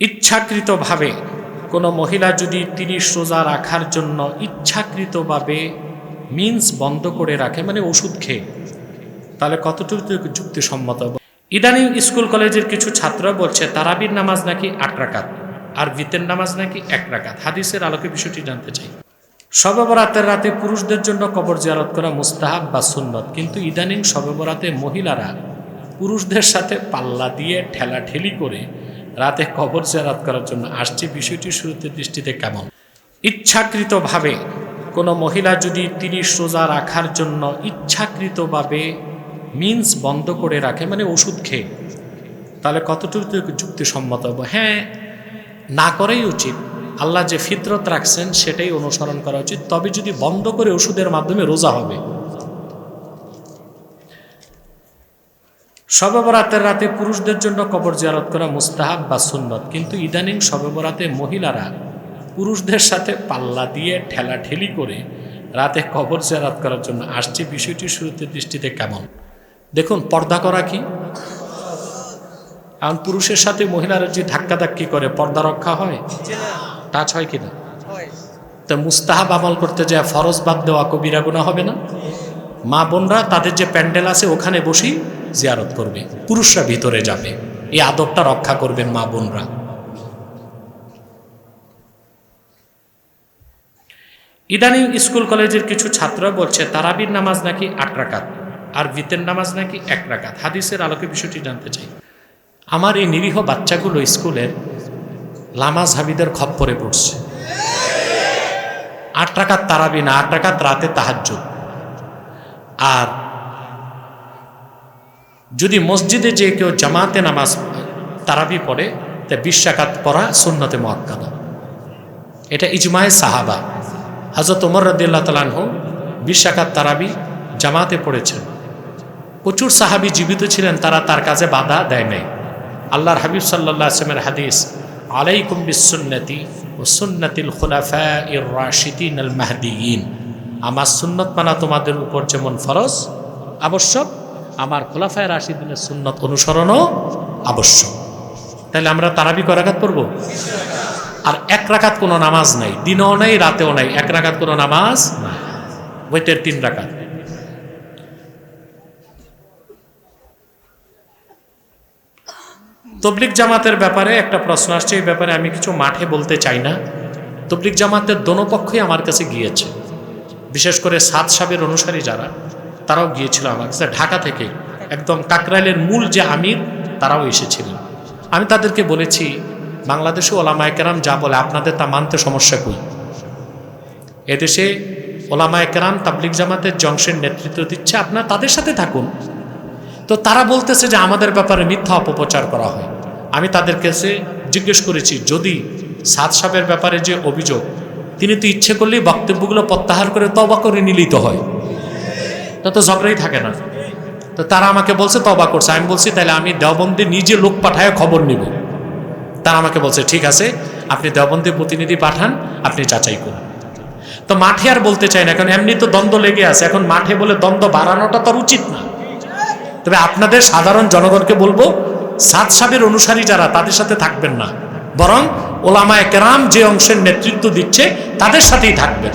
ইচ্ছাকৃতভাবে কোনো মহিলা যদি তিরিশ রোজা রাখার জন্য ইচ্ছাকৃতভাবে মিন্স বন্ধ করে রাখে মানে ওষুধ খেয়ে, তাহলে কতটুকু যুক্তিসম্মত? ইদানিং স্কুল কলেজের কিছু ছাত্র বলছে, তারাবির নামাজ নাকি আট রাকাত, আর ভিতের নামাজ নাকি এক রাকাত। হাদিসের আলোকে বিষয়টি জানতে চাই। শবে বরাতের রাতে পুরুষদের জন্য কবর জিয়ারত করা মুস্তাহাব বা সুন্নত, কিন্তু ইদানিং শবে বরাতে মহিলারা পুরুষদের সাথে পাল্লা দিয়ে ঠেলাঠেলি করে রাতে কবর জিয়ারত করার জন্য আসছে। বিষয়টি শুরুতে দৃষ্টিতে কেমন? ইচ্ছাকৃতভাবে কোনো মহিলা যদি তিরিশ রোজা রাখার জন্য ইচ্ছাকৃতভাবে মিন্স বন্ধ করে রাখে মানে ওষুধ খেয়ে, তাহলে কতটুকু যুক্তিসম্মত? হবে হ্যাঁ না করাই উচিত। আল্লাহ যে ফিতরত রাখছেন সেটাই অনুসরণ করা উচিত। তবে যদি বন্ধ করে ওষুধের মাধ্যমে রোজা হবে শবে রাতে পুরুষদের জন্য কবর জিয়ারত করা মুস্তাহাব বা সুন্নত কিন্তু ইদানিং শবে বরাতে মহিলারা পুরুষদের সাথে পাল্লা দিয়ে ঠেলাঠেলি করে রাতে কবর জিয়ারত করার জন্য আসছে। বিষয়টি শুরুতে দৃষ্টিতে কেমন? দেখুন পর্দা করা কি? কারণ পুরুষের সাথে মহিলারা যে ধাক্কাধাক্কি করে পর্দা রক্ষা হয়? টাচ হয় কিনা? তো মুস্তাহাব আমল করতে যায় ফরজ বাদ দেওয়া কবিরা গুণা হবে না? মা বোনরা তাদের যে প্যান্ডেল আছে, ওখানে বসেই জিয়ারত করবে। পুরুষরা ভিতরে যাবে। এই আদবটা রক্ষা করবেন মা বোনরা। ইদানিং স্কুল কলেজের কিছু ছাত্র বলছে, তারাবির নামাজ নাকি আট রাকাত, আর ভিতের নামাজ নাকি এক রাকাত। হাদিসের আলোকে বিষয়টি জানতে চাই। আমার এই নিরীহ বাচ্চাগুলো স্কুলের লামাজ হাবিদের খপ্পরে পড়ছে। আট টাকার তারাবি না, আট টাকার রাতে তাহাজ্য আর যদি মসজিদে যে কেউ জামাতে নামাজ তারাবি পড়ে, তা বিশ্বাকাত পড়া সুন্নতে মহাক্কাদা এটা ইজমায় সাহাবা। হজরত ওমর রদিল্লা তালানহ বিশ্বাকাত তারাবি জামাতে পড়েছেন। প্রচুর সাহাবি জীবিত ছিলেন, তারা তার কাজে বাধা দেয় নাই। আল্লাহর হাবিব সাল্লাহ আসলামের হাদিস, আলাইকুম বিসুন্নতি ও সুন্নতিল খোলাফা ইর রাশিদিন আল মাহদিয়িন আমার সুন্নত মানা তোমাদের উপর যেমন ফরজ, আবশ্যক, আমার খোলাফায় রাশিদিনের সুন্নত অনুসরণও আবশ্যক। তাহলে আমরা তারাবি করাঘাত করব আর এক রাকাত কোনো নামাজ নাই, দিনও নাই, রাতেও নাই, এক রাকাত কোনো নামাজ নাই বইটের তিন রাকাত। তবলিক জামাতের ব্যাপারে একটা প্রশ্ন আসছে, এই ব্যাপারে আমি কিছু মাঠে বলতে চাই না। তবলিক জামাতের দোনো পক্ষই আমার কাছে গিয়েছে। বিশেষ করে সাত সাবের অনুসারী যারা, তারাও গিয়েছিল আমার কাছে। ঢাকা থেকে একদম কাকরাইলের মূল যে আমির, তারাও এসেছিলেন আমি তাদেরকে বলেছি, বাংলাদেশে ওলামায় কেরাম যা বলে আপনাদের তা মানতে সমস্যা কই? এদেশে ওলামায় কেরাম তাবলিক জামাতের জংশের নেতৃত্ব দিচ্ছে, আপনার তাদের সাথে থাকুন। তো তারা বলতেছে যে আমাদের ব্যাপারে মিথ্যা অপপ্রচার করা হয়। আমি তাদের কাছে জিজ্ঞেস করেছি, যদি সাত সাপের ব্যাপারে যে অভিযোগ তিনি তো ইচ্ছে করলেই বক্তব্যগুলো প্রত্যাহার করে তবা করে নিলিত হয়। তা তো ঝগড়াই থাকে না। তো তারা আমাকে বলছে তবা করছে। আমি বলছি তাহলে আমি দেওবন্দি নিজে লোক পাঠায় খবর নিব। তারা আমাকে বলছে, ঠিক আছে, আপনি দেওবন্দির প্রতিনিধি পাঠান, আপনি যাচাই করুন। তো মাঠে আর বলতে চাই না, কারণ এমনি তো দ্বন্দ্ব লেগে আছে। এখন মাঠে বলে দ্বন্দ্ব বাড়ানোটা তো আর উচিত না। তবে আপনাদের সাধারণ জনগণকে বলব, সাত সাবের অনুসারী যারা, তাদের সাথে থাকবেন না। বরং ওলামায় কেরাম যে অংশের নেতৃত্ব দিচ্ছে তাদের সাথেই থাকবেন